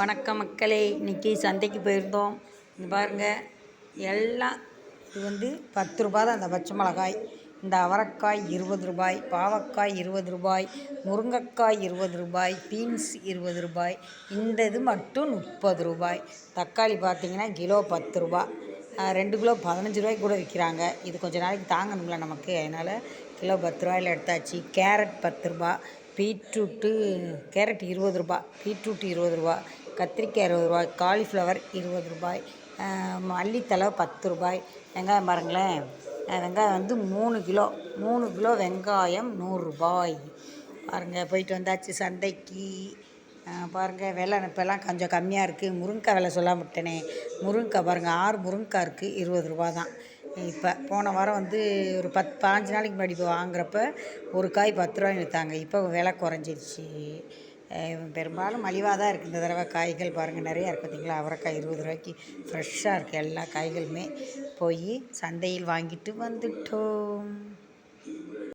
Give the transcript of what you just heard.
வணக்கம் மக்களே. இன்றைக்கி சந்தைக்கு போயிருந்தோம். இங்க பாருங்கள் எல்லாம் இது வந்து பத்து ரூபா தான் அந்த பச்சை மிளகாய். இந்த அவரைக்காய் இருபது ரூபாய் பாவக்காய் இருபது ரூபாய் முருங்கைக்காய் இருபது ரூபாய் பீன்ஸ் இருபது ரூபாய். இந்த இது மட்டும் முப்பது ரூபாய். தக்காளி பார்த்தீங்கன்னா கிலோ பத்து ரூபா ரெண்டு கிலோ பதினஞ்சு ரூபாய்க்கு கூட விற்கிறாங்க. இது கொஞ்ச நாளைக்கு தாங்கணும்ல நமக்கு. அதனால் கிலோ பத்து ரூபாயில் எடுத்தாச்சு. கேரட் பத்து ரூபா பீட்ரூட்டு கேரட் இருபது ரூபா பீட்ரூட் இருபது ரூபா கத்திரிக்காய் இருபது ரூபாய் காலிஃப்ளவர் இருபது ரூபாய் மல்லித்தலை மல்லித்தழை பத்து ரூபாய். வெங்காயம் பாருங்களேன். வெங்காயம் வந்து மூணு கிலோ மூணு கிலோ வெங்காயம் நூறுரூபாய் பாருங்கள் போயிட்டு வந்தாச்சு சந்தைக்கு. பாருங்கள் விலை இப்போல்லாம் கொஞ்சம் கம்மியாக இருக்குது முருங்கைக்காய் விலை சொல்ல விட்டேனே. முருங்கைக்காய் பாருங்கள் ஆறு முருங்கைக்காய் இருக்குது இருபது ரூபா தான். இப்போ போன வாரம் வந்து ஒரு பத் பாஞ்சு நாளைக்கு முன்னாடி இப்போ வாங்குறப்ப ஒரு காய் பத்து ரூபாய்னு விற்றாங்க இப்போ விலை குறைஞ்சிருச்சு. பெரும்பாலும் மலிவாக தான் இருக்குது இந்த தடவை காய்கள் பாருங்கள் நிறையா இருக்குது பார்த்தீங்களா அவரைக்காய் இருபது ரூபாய்க்கு ஃப்ரெஷ்ஷாக இருக்குது எல்லா காய்களுமே போய் சந்தையில் வாங்கிட்டு வந்துட்டோம்.